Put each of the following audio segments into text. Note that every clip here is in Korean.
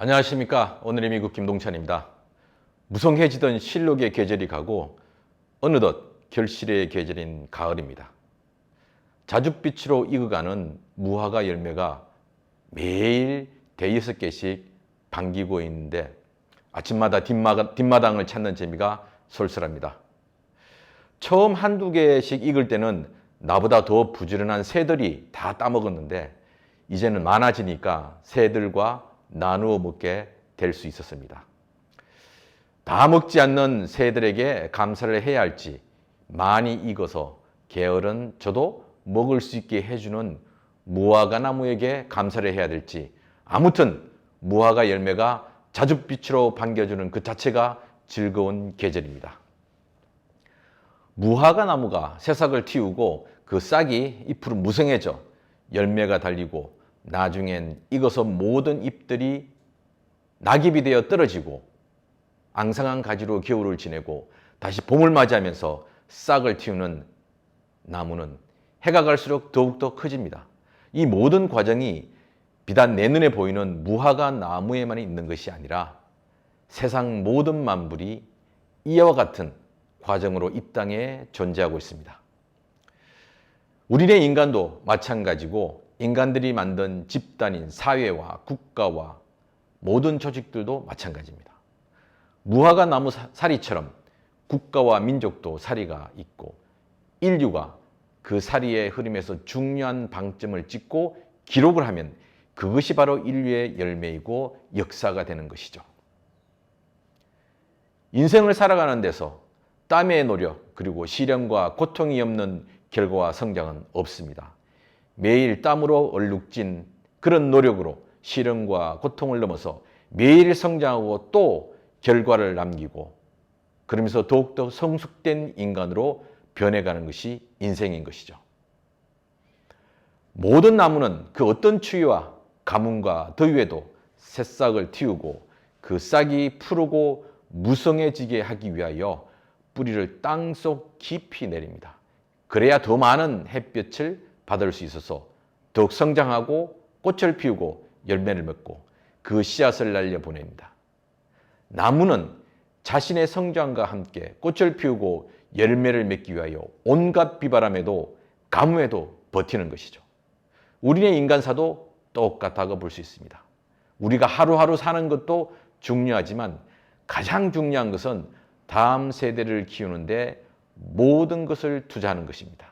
안녕하십니까. 오늘의 미국 김동찬입니다. 무성해지던 실록의 계절이 가고 어느덧 결실의 계절인 가을입니다. 자줏빛으로 익어가는 무화과 열매가 매일 대여섯 개씩 반기고 있는데 아침마다 뒷마, 뒷마당을 찾는 재미가 솔솔합니다. 처음 한두 개씩 익을 때는 나보다 더 부지런한 새들이 다 따먹었는데 이제는 많아지니까 새들과 나누어 먹게 될 수 있었습니다. 다 먹지 않는 새들에게 감사를 해야 할지 많이 익어서 게으른 저도 먹을 수 있게 해주는 무화과 나무에게 감사를 해야 될지 아무튼 무화과 열매가 자줏빛으로 반겨주는 그 자체가 즐거운 계절입니다. 무화과 나무가 새싹을 틔우고 그 싹이 잎으로 무성해져 열매가 달리고 나중엔 익어서 모든 잎들이 낙엽이 되어 떨어지고 앙상한 가지로 겨울을 지내고 다시 봄을 맞이하면서 싹을 틔우는 나무는 해가 갈수록 더욱더 커집니다. 이 모든 과정이 비단 내 눈에 보이는 무화과 나무에만 있는 것이 아니라 세상 모든 만물이 이와 같은 과정으로 이 땅에 존재하고 있습니다. 우리네 인간도 마찬가지고 인간들이 만든 집단인 사회와 국가와 모든 조직들도 마찬가지입니다. 무화과 나무 사리처럼 국가와 민족도 사리가 있고 인류가 그 사리의 흐름에서 중요한 방점을 찍고 기록을 하면 그것이 바로 인류의 열매이고 역사가 되는 것이죠. 인생을 살아가는 데서 땀의 노력 그리고 시련과 고통이 없는 결과와 성장은 없습니다. 매일 땀으로 얼룩진 그런 노력으로 시련과 고통을 넘어서 매일 성장하고 또 결과를 남기고 그러면서 더욱더 성숙된 인간으로 변해가는 것이 인생인 것이죠. 모든 나무는 그 어떤 추위와 가뭄과 더위에도 새싹을 틔우고 그 싹이 푸르고 무성해지게 하기 위하여 뿌리를 땅속 깊이 내립니다. 그래야 더 많은 햇볕을 받을 수 있어서 더욱 성장하고 꽃을 피우고 열매를 맺고 그 씨앗을 날려 보냅니다. 나무는 자신의 성장과 함께 꽃을 피우고 열매를 맺기 위하여 온갖 비바람에도 가뭄에도 버티는 것이죠. 우리의 인간사도 똑같다고 볼 수 있습니다. 우리가 하루하루 사는 것도 중요하지만 가장 중요한 것은 다음 세대를 키우는데 모든 것을 투자하는 것입니다.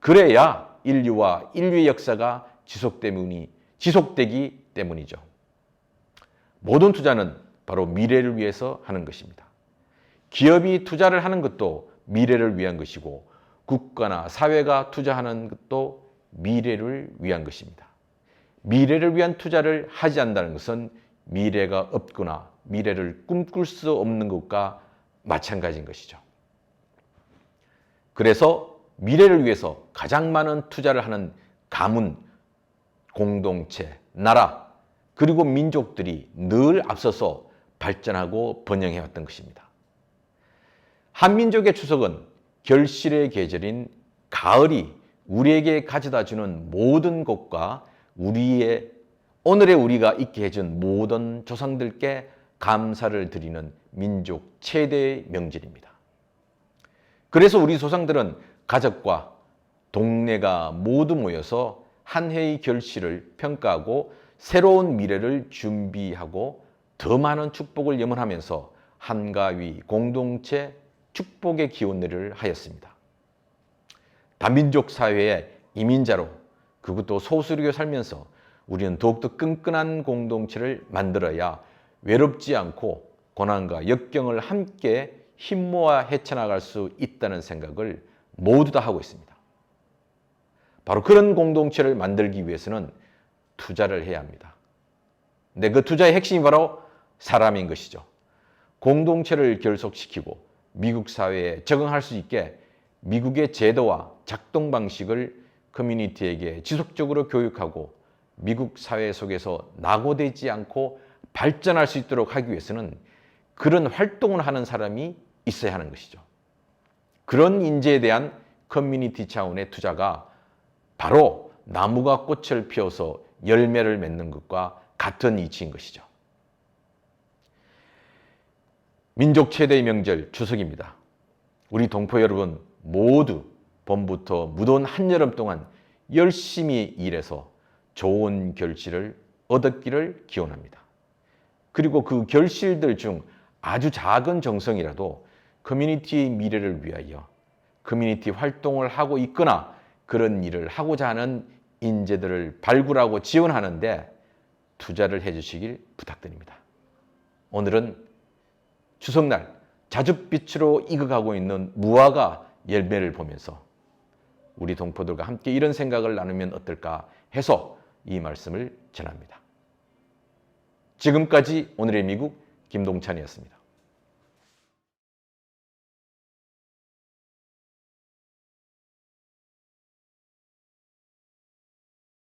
그래야 인류와 인류의 역사가 지속되니, 지속되기 때문이죠. 모든 투자는 바로 미래를 위해서 하는 것입니다. 기업이 투자를 하는 것도 미래를 위한 것이고 국가나 사회가 투자하는 것도 미래를 위한 것입니다. 미래를 위한 투자를 하지 않는다는 것은 미래가 없거나 미래를 꿈꿀 수 없는 것과 마찬가지인 것이죠. 그래서 미래를 위해서 가장 많은 투자를 하는 가문, 공동체, 나라, 그리고 민족들이 늘 앞서서 발전하고 번영해 왔던 것입니다. 한민족의 추석은 결실의 계절인 가을이 우리에게 가져다 주는 모든 것과 우리의 오늘의 우리가 있게 해준 모든 조상들께 감사를 드리는 민족 최대의 명절입니다. 그래서 우리 조상들은 가족과 동네가 모두 모여서 한 해의 결실을 평가하고 새로운 미래를 준비하고 더 많은 축복을 염원하면서 한가위 공동체 축복의 기원을 하였습니다. 다민족 사회의 이민자로 그것도 소수로 살면서 우리는 더욱더 끈끈한 공동체를 만들어야 외롭지 않고 고난과 역경을 함께 힘 모아 헤쳐나갈 수 있다는 생각을 모두 다 하고 있습니다. 바로 그런 공동체를 만들기 위해서는 투자를 해야 합니다. 근데 그 투자의 핵심이 바로 사람인 것이죠. 공동체를 결속시키고 미국 사회에 적응할 수 있게 미국의 제도와 작동 방식을 커뮤니티에게 지속적으로 교육하고 미국 사회 속에서 낙오되지 않고 발전할 수 있도록 하기 위해서는 그런 활동을 하는 사람이 있어야 하는 것이죠. 그런 인재에 대한 커뮤니티 차원의 투자가 바로 나무가 꽃을 피워서 열매를 맺는 것과 같은 이치인 것이죠. 민족 최대의 명절 추석입니다. 우리 동포 여러분 모두 봄부터 무더운 한여름 동안 열심히 일해서 좋은 결실을 얻었기를 기원합니다. 그리고 그 결실들 중 아주 작은 정성이라도 커뮤니티의 미래를 위하여 커뮤니티 활동을 하고 있거나 그런 일을 하고자 하는 인재들을 발굴하고 지원하는데 투자를 해주시길 부탁드립니다. 오늘은 추석날 자줏빛으로 익어가고 있는 무화과 열매를 보면서 우리 동포들과 함께 이런 생각을 나누면 어떨까 해서 이 말씀을 전합니다. 지금까지 오늘의 미국 김동찬이었습니다.